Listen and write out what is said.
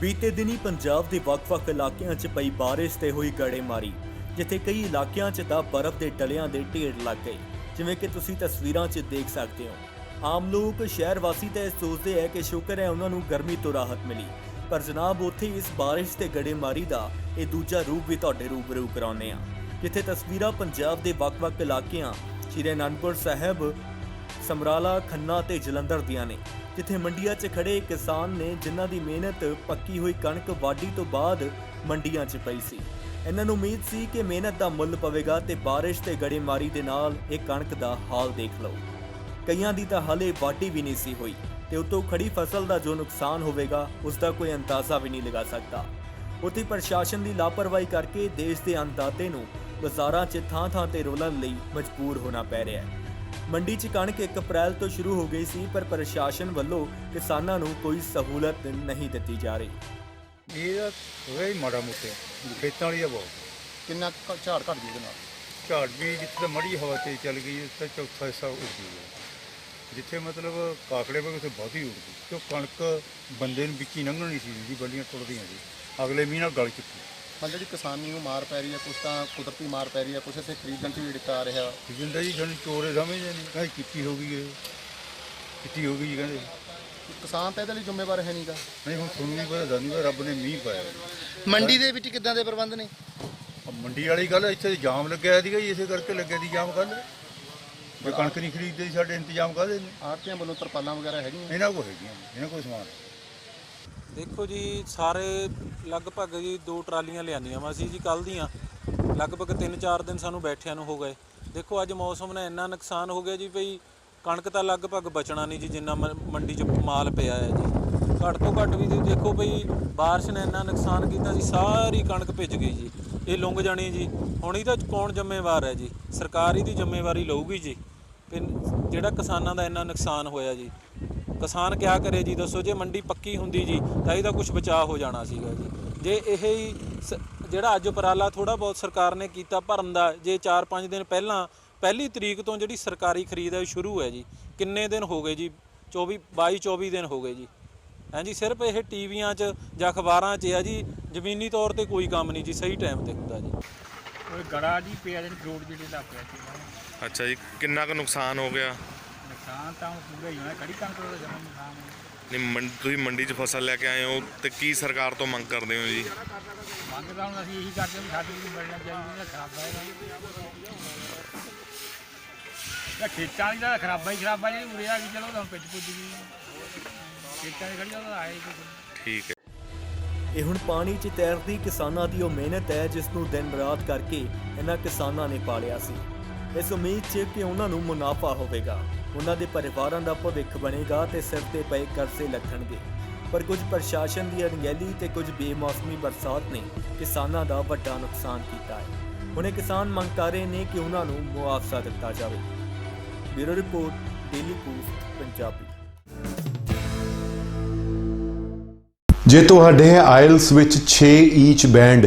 ਬੀਤੇ ਦਿਨੀ ਪੰਜਾਬ ਦੇ ਵੱਖ-ਵੱਖ ਇਲਾਕਿਆਂ 'ਚ ਪਈ ਬਾਰਿਸ਼ ਤੇ ਹੋਈ ਗੜੇਮਾਰੀ, ਜਿੱਥੇ ਕਈ ਇਲਾਕਿਆਂ 'ਚ ਤਾਂ ਬਰਫ਼ ਦੇ ਟਲਿਆਂ ਦੇ ਢੇਰ ਲੱਗ ਗਏ। ਜਿਵੇਂ ਕਿ ਤੁਸੀਂ ਤਸਵੀਰਾਂ 'ਚ ਦੇਖ ਸਕਦੇ ਹੋ। ਆਮ ਲੋਕ ਸ਼ਹਿਰ ਵਾਸੀ ਤਾਂ ਇਹ ਸੋਚਦੇ ਹੈ ਕਿ ਸ਼ੁਕਰ ਹੈ ਉਹਨਾਂ ਨੂੰ ਗਰਮੀ ਤੋਂ ਰਾਹਤ ਮਿਲੀ। ਪਰ ਜਨਾਬ, ਉੱਥੇ ਇਸ ਬਾਰਿਸ਼ ਤੇ ਗੜੇਮਾਰੀ ਦਾ ਇਹ ਦੂਜਾ ਰੂਪ ਵੀ ਤੁਹਾਡੇ ਰੂਬਰੂ ਕਰਾਉਂਦੇ ਆ ਜਿੱਥੇ ਤਸਵੀਰਾਂ ਪੰਜਾਬ ਦੇ ਵੱਖ-ਵੱਖ ਇਲਾਕਿਆਂ, ਸ਼੍ਰੀ ਅਨੰਦਪੁਰ ਸਾਹਿਬ, ਸਮਰਾਲਾ, ਖੰਨਾ ਤੇ ਜਲੰਧਰ ਦੀਆਂ ਨੇ। ਜਿੱਥੇ ਮੰਡੀਆਂ 'ਚ ਖੜੇ ਕਿਸਾਨ ਨੇ ਜਿਨ੍ਹਾਂ ਦੀ ਮਿਹਨਤ ਪੱਕੀ ਹੋਈ ਕਣਕ ਵਾਢੀ ਤੋਂ ਬਾਅਦ ਮੰਡੀਆਂ 'ਚ ਪਈ ਸੀ। ਇਹਨਾਂ ਨੂੰ ਉਮੀਦ ਸੀ ਕਿ ਮਿਹਨਤ ਦਾ ਮੁੱਲ ਪਵੇਗਾ ਤੇ ਬਾਰਿਸ਼ ਤੇ ਗੜੇਮਾਰੀ ਦੇ ਨਾਲ ਇਹ ਕਣਕ ਦਾ ਹਾਲ ਦੇਖ ਲਓ। ਕਈਆਂ ਦੀ ਤਾਂ ਹਾਲੇ ਵਾਢੀ ਵੀ ਨਹੀਂ ਸੀ ਹੋਈ ਤੇ ਉਤੋਂ ਖੜੀ ਫਸਲ ਦਾ ਜੋ ਨੁਕਸਾਨ ਹੋਵੇਗਾ, ਉਸ ਦਾ ਕੋਈ ਅੰਦਾਜ਼ਾ ਵੀ ਨਹੀਂ ਲਗਾ ਸਕਦਾ। ਉੱਥੇ ਪ੍ਰਸ਼ਾਸਨ ਦੀ ਲਾਪਰਵਾਹੀ ਕਰਕੇ ਦੇਸ਼ ਦੇ ਅੰਨਦਾਤੇ ਨੂੰ ਬਾਜ਼ਾਰਾਂ 'ਚ ਥਾਂ-ਥਾਂ ਤੇ ਰੋਲਣ ਲਈ ਮਜਬੂਰ ਹੋਣਾ ਪੈ ਰਿਹਾ ਹੈ। ਮੰਡੀ 'ਚ ਕਣਕ 1 ਅਪ੍ਰੈਲ ਤੋਂ ਸ਼ੁਰੂ ਹੋ ਗਈ ਸੀ ਪਰ ਪ੍ਰਸ਼ਾਸਨ ਵੱਲੋਂ ਕਿਸਾਨਾਂ ਨੂੰ ਕੋਈ ਸਹੂਲਤ ਨਹੀਂ ਦਿੱਤੀ ਜਾ ਰਹੀ। ਇਹ ਹੋਇਆ ਹੀ ਮਾੜਾ ਮੋਟਾ। ਖੇਤਾਂ ਵਾਲੀ ਦਾ ਬਹੁਤ। ਕਿੰਨਾ ਕੁ ਝਾੜ ਘਟ ਜੂ ਇਹਦੇ ਨਾਲ? ਝਾੜ ਵੀ ਜਿੱਥੇ ਮੜੀ ਹਵਾ ਤੇ ਚੱਲ ਗਈ ਉੱਥੇ ਚੌਥਾ ਹਿੱਸਾ ਉੱਡ ਗਿਆ। ਜਿੱਥੇ ਮਤਲਬ ਕਾਕੜੇ ਵਗੇ ਉੱਥੇ ਬਹੁਤੀ ਉੱਡ ਗਈ। ਕਿਉਂ ਕਣਕ ਬੰਦੇ ਨੂੰ ਵਿੱਚੀ ਲੰਘਣ ਨਹੀਂ ਸੀ ਜੀ ਬੰਡੀਆਂ ਟੁੱਟਦੀਆਂ ਸੀ। ਅਗਲੇ ਮੀਂਹ ਨਾਲ ਗਲ ਚੁੱਕੀ। ਹਾਂ ਜਿਹੜੀ ਕਿਸਾਨੀ ਨੂੰ ਮਾਰ ਪੈ ਰਹੀ ਹੈ ਕੁਛ ਤਾਂ ਕੁਦਰਤੀ ਮਾਰ ਪੈ ਰਹੀ ਹੈ ਕੁਛ ਇੱਥੇ ਖਰੀਦਣ 'ਚ ਵੀ ਆ ਰਿਹਾ। ਜਿੰਦਾ ਜੀ ਸਾਨੂੰ ਚੋਰੇ ਸਮਝਦੇ ਨਹੀਂ ਕਹਿੰਦੇ ਕੀਤੀ ਹੋ ਗਈ ਇਹ। ਕੀਤੀ ਹੋ ਗਈ ਜੀ ਕਹਿੰਦੇ। ਕਿਸਾਨ ਤਾਂ ਇਹਦੇ ਲਈ ਜ਼ਿੰਮੇਵਾਰ ਹੈ ਨਹੀਂਗਾ। ਨਹੀਂ ਹੁਣ ਤੁਹਾਨੂੰ ਵੀ ਪਤਾ ਜਾਨੀ ਪਤਾ ਰੱਬ ਨੇ ਮੀਂਹ ਪਾਇਆ ਮੰਡੀ ਦੇ ਵਿੱਚ ਕਿੱਦਾਂ ਦੇ ਪ੍ਰਬੰਧ ਨੇ? ਆਹ ਮੰਡੀ ਵਾਲੀ ਗੱਲ ਇੱਥੇ ਜਾਮ ਲੱਗਿਆ ਸੀਗਾ ਜੀ ਇਸੇ ਕਰਕੇ ਲੱਗਿਆ ਦੀ ਜਾਮ ਕੱਲ ਜੇ ਕਣਕ ਨਹੀਂ ਖਰੀਦਦੇ ਸੀ, ਸਾਡੇ ਇੰਤਜ਼ਾਮ ਕਾਹਦੇ ਨੇ? ਆੜਤੀਆਂ ਵੱਲੋਂ ਤਰਪਾਲਾਂ ਵਗੈਰਾ ਹੈਗੀਆਂ? ਇਹਨਾਂ ਕੋਲ ਹੈਗੀਆਂ ਇਹਨਾਂ ਕੋਲ ਸਮਾਨ। ਦੇਖੋ ਜੀ, ਸਾਰੇ ਲਗਭਗ ਜੀ ਦੋ ਟਰਾਲੀਆਂ ਲਿਆਂਦੀਆਂ ਵਾ ਸੀ ਜੀ ਕੱਲ ਦੀਆਂ। ਲਗਭਗ 3-4 ਦਿਨ ਸਾਨੂੰ ਬੈਠਿਆਂ ਨੂੰ ਹੋ ਗਏ। ਦੇਖੋ, ਅੱਜ ਮੌਸਮ ਨੇ ਇੰਨਾ ਨੁਕਸਾਨ ਹੋ ਗਿਆ ਜੀ ਭਈ ਕਣਕ ਤਾਂ ਲਗਭਗ ਬਚਣਾ ਨਹੀਂ ਜੀ, ਜਿੰਨਾ ਮ- ਮੰਡੀ 'ਚ ਮਾਲ ਪਿਆ ਹੈ ਜੀ। ਘੱਟ ਤੋਂ ਘੱਟ ਵੀ ਜੀ ਦੇਖੋ ਭਈ ਬਾਰਿਸ਼ ਨੇ ਇੰਨਾ ਨੁਕਸਾਨ ਕੀਤਾ ਜੀ, ਸਾਰੀ ਕਣਕ ਭਿੱਜ ਗਈ ਜੀ। ਇਹ ਲੁੰਘ ਜਾਣੀ ਜੀ। ਹੁਣ ਇਹਦਾ ਕੌਣ ਜ਼ਿੰਮੇਵਾਰ ਹੈ ਜੀ? ਸਰਕਾਰ ਇਹਦੀ ਜ਼ਿੰਮੇਵਾਰੀ ਲਊਗੀ ਜੀ। ਜਿਹੜਾ ਕਿਸਾਨਾਂ ਦਾ ਇੰਨਾ ਨੁਕਸਾਨ ਹੋਇਆ ਜੀ। ਕਿਸਾਨ ਕਿਆ ਕਰੇ ਜੀ? ਦੱਸੋ ਜੇ ਮੰਡੀ ਪੱਕੀ ਹੁੰਦੀ ਜੀ ਤਾਂ ਇਹਦਾ ਕੁਝ ਬਚਾਅ ਹੋ ਜਾਣਾ ਸੀਗਾ ਜੀ। ਜੇ ਇਹ ਹੀ ਸ- ਜਿਹੜਾ ਅੱਜ ਉਪਰਾਲਾ ਥੋੜਾ ਬਹੁਤ ਸਰਕਾਰ ਨੇ ਕੀਤਾ ਭਰਨ ਦਾ ਜੇ 4-5 ਦਿਨ ਪਹਿਲਾਂ ਪਹਿਲੀ ਤਰੀਕ ਤੋਂ ਜਿਹੜੀ ਸਰਕਾਰੀ ਖਰੀਦ ਹੈ ਉਹ ਸ਼ੁਰੂ ਹੈ ਜੀ। ਕਿੰਨੇ ਦਿਨ ਹੋ ਗਏ ਜੀ? 24 22 24 ਦਿਨ ਹੋ ਗਏ ਜੀ। ਹਾਂਜੀ ਸਿਰਫ ਇਹ ਟੀਵੀਆਂ 'ਚ ਜਾਂ ਅਖਬਾਰਾਂ 'ਚ ਆ ਜੀ ਜ਼ਮੀਨੀ ਤੌਰ ਤੇ ਕੋਈ ਕੰਮ ਨਹੀਂ ਜੀ ਸਹੀ ਟਾਈਮ ਤੇ ਹੁੰਦਾ ਜੀ। ਗੜਾ ਜੀ ਪਿਆ ਜਿਹੜੀ ਰੋਡ ਜਿਹੜੇ ਲੱਗ ਪਿਆ ਸੀ। ਅੱਛਾ ਜੀ ਕਿੰਨਾ ਕੁ ਨੁਕਸਾਨ ਹੋ ਗਿਆ? ਨੁਕਸਾਨ ਤਾਂ ਹੁਣ ਪੂਰਾ ਹੀ ਹੋਣਾ ਕੜੀ ਕਣਕ ਦਾ ਜਮਾ ਨੁਕਸਾਨ ਹੈ ਨਹੀਂ ਮੰਡ ਤੁਸੀਂ ਮੰਡੀ 'ਚ ਫਸਲ ਲੈ ਕੇ ਆਏ ਹੋ ਤੇ ਕੀ ਸਰਕਾਰ ਤੋਂ ਮੰਗ ਕਰਦੇ ਹੋ ਜੀ? ਮੰਗ ਤਾਂ ਹੁਣ ਅਸੀਂ ਇਹੀ ਕਰਦੇ ਵੀ ਸਾਡੇ ਨੂੰ ਮਿਲਣਾ ਚਾਹੀਦਾ ਜਿਹੜਾ ਖਰਾਬਾ ਹੈ ਇਹ ਖੇਤਾਂ ਦੀ ਤਾਂ ਖਰਾਬਾ ਹੀ ਖਰਾਬਾ ਜਿਹੜੀ ਉਰੇ ਆ ਗਈ ਚਲੋ ਤਾਂ ਪਿੱਛ ਪੁੱਜ ਗਈ। ਖੇਤਾਂ ਦੀ ਖੜੀ ਉਹ ਤਾਂ ਆਏ ਹੀ ਕੋਈ ਠੀਕ ਹੈ। ਇਹ ਹੁਣ ਪਾਣੀ 'ਚ ਤੈਰਦੀ ਕਿਸਾਨਾਂ ਦੀ ਉਹ ਮਿਹਨਤ ਹੈ ਜਿਸ ਨੂੰ ਦਿਨ ਰਾਤ ਕਰਕੇ ਇਹਨਾਂ ਕਿਸਾਨਾਂ ਨੇ ਪਾਲਿਆ ਸੀ। ਇਸ ਉਮੀਦ 'ਚ ਕਿ ਉਹਨਾਂ ਨੂੰ ਮੁਨਾਫਾ ਹੋਵੇਗਾ। ਉਹਨਾਂ ਦੇ ਪਰਿਵਾਰਾਂ ਦਾ ਭਵਿੱਖ ਬਣੇਗਾ ਤੇ ਸਿਰ ਤੇ ਪਏ ਕਰਜ਼ੇ ਲੱਥਣਗੇ ਪਰ ਕੁਝ ਪ੍ਰਸ਼ਾਸਨ ਦੀ ਅਣਗਹਿਲੀ ਤੇ ਕੁਝ ਬੇਮੌਸਮੀ ਬਰਸਾਤ ਨੇ ਕਿਸਾਨਾਂ ਦਾ ਵੱਡਾ ਨੁਕਸਾਨ ਕੀਤਾ ਹੈ। ਹੁਣ ਇਹ ਕਿਸਾਨ ਮੰਗ ਕਰ ਰਹੇ ਨੇ ਕਿ ਉਹਨਾਂ ਨੂੰ ਮੁਆਵਜ਼ਾ ਦਿੱਤਾ ਜਾਵੇ। Bureau report, daily post, Punjabi. ਜੇ ਤੁਹਾਡੇ ਆਇਲਸ ਵਿੱਚ 6 ਈਚ ਬੈਂਡ